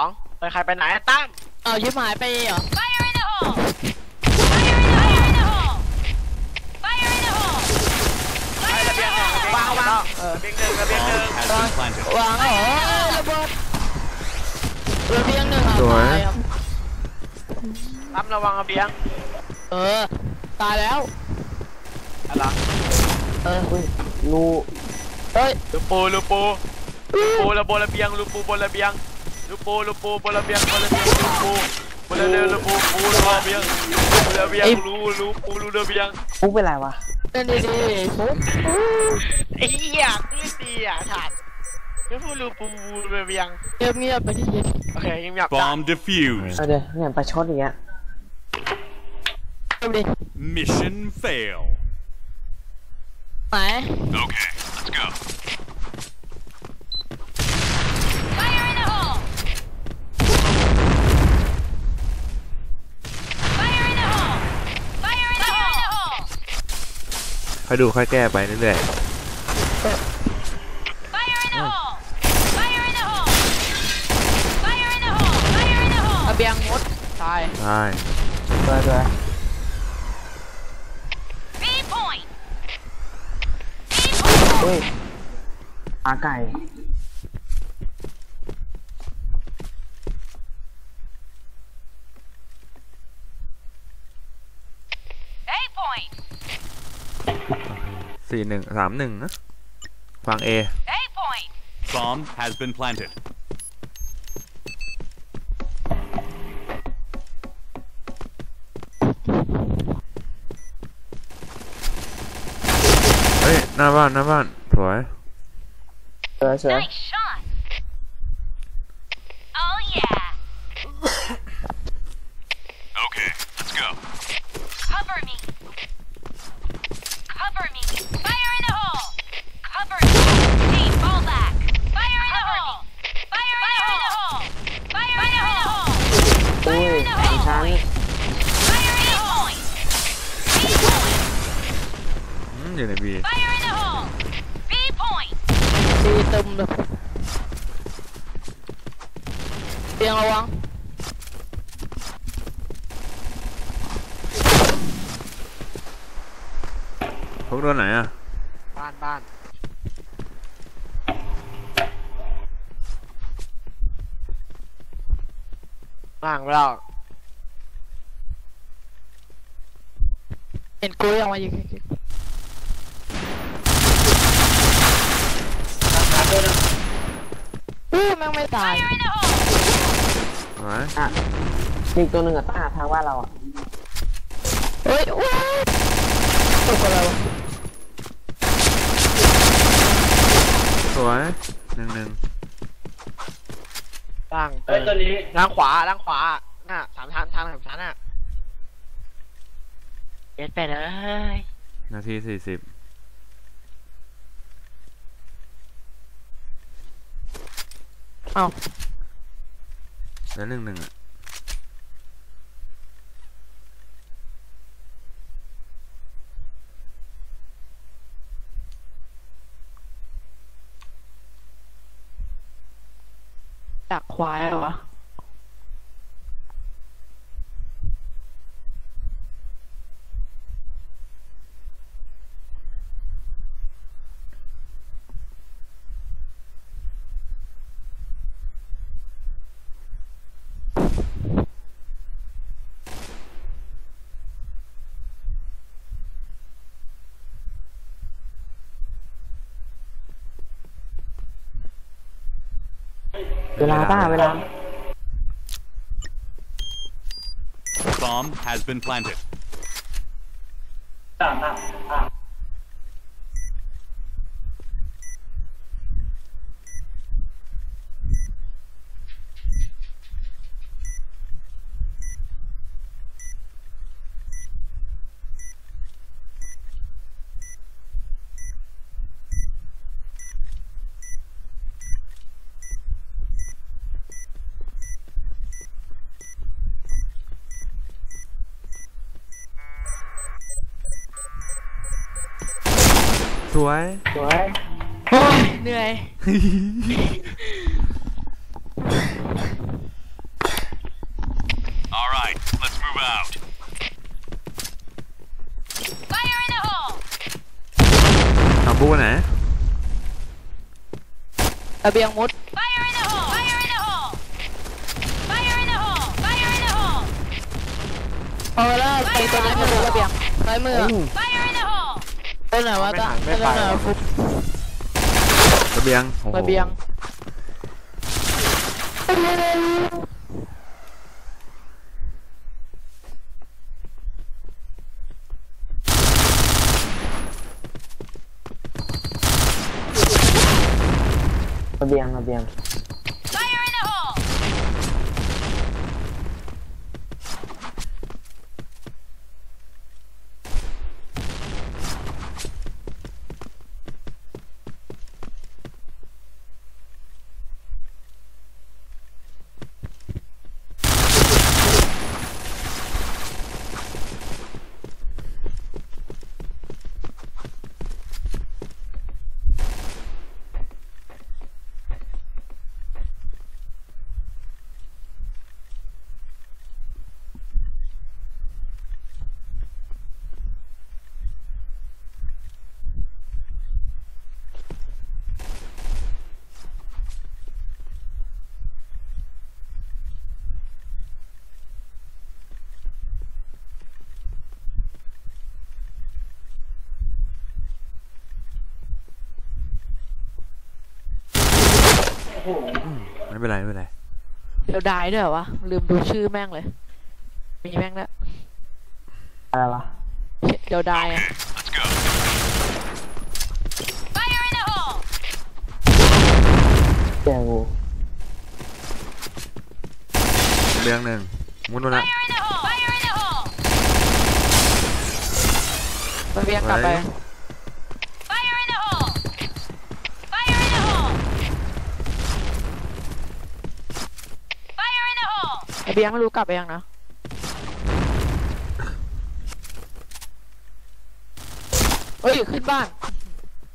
องไปใครไปไหนอะตั้มเอาชิบหายไปเหรอ Fire in the hole! Fire in the hole! Fire in the hole! Fire in the hole! ไอ้ Fire ระ in เบียง the หนึ่ง hole! วางวางเออระเบียงหนึ่งระเบียงหนึ่ง Bomb has been planted. วางเหรอระเบิดระเบียงหนึ่งเอาสวย ตายครับตั้มระวังระเบียงเออ ตายแล้ว อะไรเออรูเฮ้ย ลูปูลูปูลูปูระบนระเบียงลูปูบนระเบียง ลูปูลูปูบนระเบียงบนระเบียงลูปูบนระเบียงลูปูปูระเบียงปูระเบียงลูลูปูลูระเบียงปุ๊กเป็นไรวะเล่นดีๆฟุ๊บไอ้เหี้ยตื้อตีอะถาดไม่พูดลูปูปูระเบียงเงียบๆไปที่เย็นโอเคยังหยับได้ Bomb defused. เอาเดี๋ยวเนี่ยประชดอย่างเงี้ยเงียบดิ Mission fail. ไหน Okay, let's go. Fire in the hole! Fire in the hole! Fire in the hole! ค่อยดูค่อยแก้ไปเรื่อย Fire in the hole! Fire in the hole! Fire in the hole! Fire in the hole! ระเบียงมดตายๆใช่ตัวตัว B point! B เฮ้ point! ยอาไก่ A point! สี่หนึ่งสามหนึ่งนะฟังเอ A point! Bomb has been planted. เฮ้ยหน้าบ้านหน้าบ้านสวยเสือเสือ Nice ตีตึมเลยเบียงระวังพวกโดนไหน อะบ้านบ้านว่างไปแล้วเห็นกูยังมาอยู่อู้แม่งไม่ตาย Fire in the hole! สวยอะอีกตัวหนึ่งอะต้าทางว่านเราอะเฮ้ยว้าวตกอะไรวะสวยหนึ่งหนึ่งล่างเอ้ยตัวนี้ล่างขวาล่างขวาน่ะสามชั้นทางสามชั้นอะเย็ดไปเลยนาทีสี่สิบ เอ้าแล้วหนึ่งหนึ่งอะดักควายเหรอวะ เวลาต้าเวลา Bomb has been planted. สวย สวยเหนื่อย All right, let's move out. Fire in the hole. ทำบูไหนตะเบียงมุด Fire in the hole. Fire in the hole. Fire in the hole. Fire in the hole. พอแล้วไปตัวนั้นก็เลยตะเบียงซ้ายมือ ตัวไหนวะตาไม่ตัวไปไหนไม่ไปวะฟุกระเบียงโอ้โหระเบียงระเบียงระเบียง Fire in the hole! ไม่เป็นไรไม่เป็นไรเดี๋ยวได้ด้วยเหรอวะ ลืมดูชื่อแม่งเลย มีแม่งแล้วยอะไรวะเดี๋ยวได้อะ Let's go. Fire in the hole! เจ้ากูระเบียงหนึ่งมุดนู่นละ Fire in the hole! Fire in the hole! ระเบียงกลับไป ไว้ Fire in the hole! Fire in the hole! Fire in the hole! ระเบียงไม่รู้กลับไปยังนะเอ้ย ขึ้นบ้าน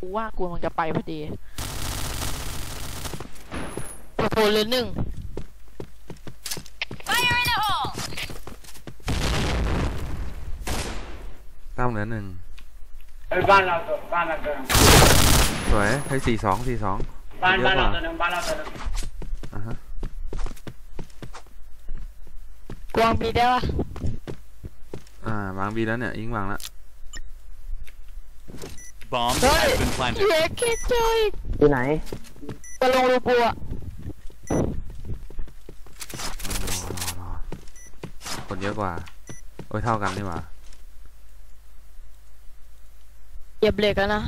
กูว่ากูมันจะไปพอดีโอ้โหเหลยหนึ่ง Fire in the hole! ตั้มเหลือหนึ่งเอ้ยบ้านเราตัวบ้านเราตัวหนึงสวยเฮ้ยสี่สองสี่สองบ้านเยบ้าอะนกเราว่าตัวหนึงบ้านเราตัวหนึง อะฮะ ก วางมีได้ปะอ่าวางบีแล้วเนี่ยอิงวางแล้ว Bomb Hey! has been planted. เย้เค้กเจออีกอยู่ไหนไปลงรูปัวรอรอคนเยอะกว่า โอ้ยเท่ากันนี่หว่าเหยียบเหล็กแล้วนะ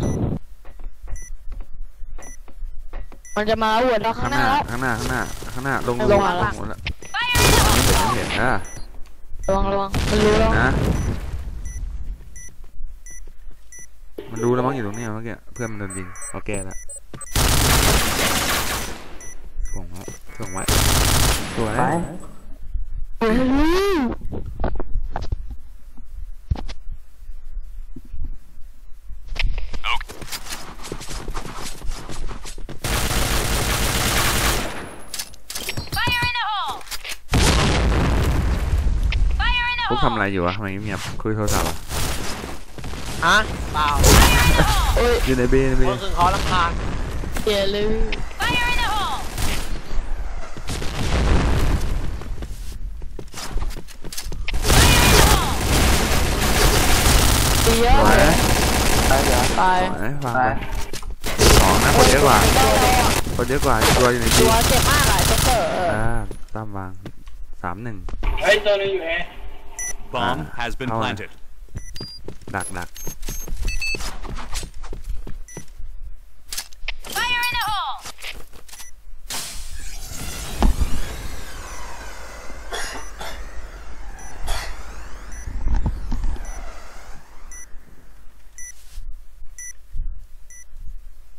มันจะมาหัวเราข้าข้างงหหน้าน้าแล้ว ข้างหน้าข้างหน้าข้างหน้าลงลงมาละลง เห็นไม่เห็นอะระวังระวังมันรู้แล้วนะมันรู้แล้วมั้งอยู่ตรงเนี้ยเมื่อกี้เพื่อนมันโดนยิงเราแก้แล้วถ่วงไว้ถ่วงไว้สวยไป เฮ้ย Fire in the hole! Fire in the พวก hole! ทำอะไรอยู่วะทำไมเงียบคุยโทรศัพท์อะฮะเปล่า Fire in the hole! อยู่ในเบในเบคนคือเขาลำคาญเดี๋ยวเลย Fire in the hole! Fire in the hole! ดีเยอะสวยไปเดี๋ยวตายสวยฟังไปสองนะคนเยอะกว่าคนเยอะกว่าตัวอยู่ในตัทีวเจ็บมากอะไอ้จ็อกเกอร์เอออ่าตั้มวางสามหนึ่งเฮ้ยตัวหนึงอยู่เอ Bomb Ah. has been How are- planted. ดักดัก Fire in the hole!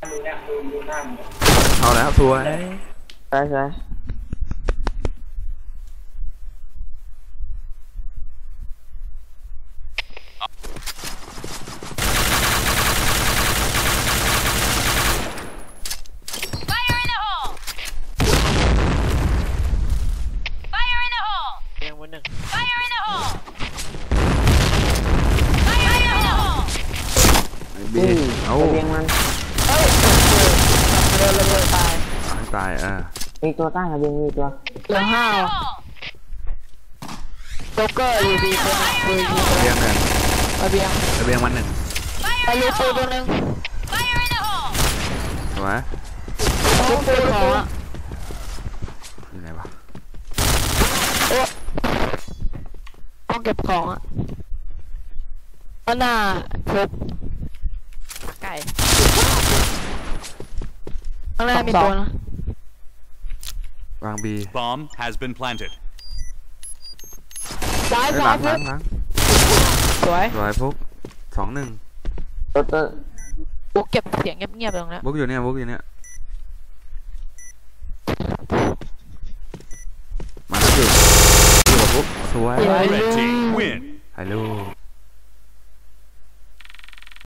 ดูเนี่ยดูดูหน้ามัน เอาแล้วสวย ใช่ใช่ Fire in the hole! Fire in the hole! เพียงวันหนึ่ง Fire in the hole! Fire in the hole! ไอ้เบอืมเอาระเบียงมันเฮ้ยโอ้โหเดินระเบิดตายใเออมีตัวใต้ระเบียงมีตัวเหลือห้า Fire in ว่ะ the hole! โจ๊กเกอร์อยู่ดีตัวหนึงปืนยิงระเบียงหนึ่งระเบียงระเบียงมันหนึ่ง Fire ไป in รู the ปูตัว hole! หนึง Fire in the hole! ถูกไหมรูปูของอะอยู่ไหนวะต้องเก็บของอะอันน่าทุบ ไก่ข้างหน้ามีตัวนะวางบี Bomb has been planted. ซ้ายเอ้ยหซ้าลัยงหลัปุ๊บสงหลังวยสวยฟุกสองหนึ่งตัวตัวกูเก็บเสียงเงียบๆตรงเนี้ยฟุกอยู่เนี่ยฟุกอยู่เนี่ยมาแล้วอยู่อยู่กับฟุกสวยสวย Red team win. ฮัลโหล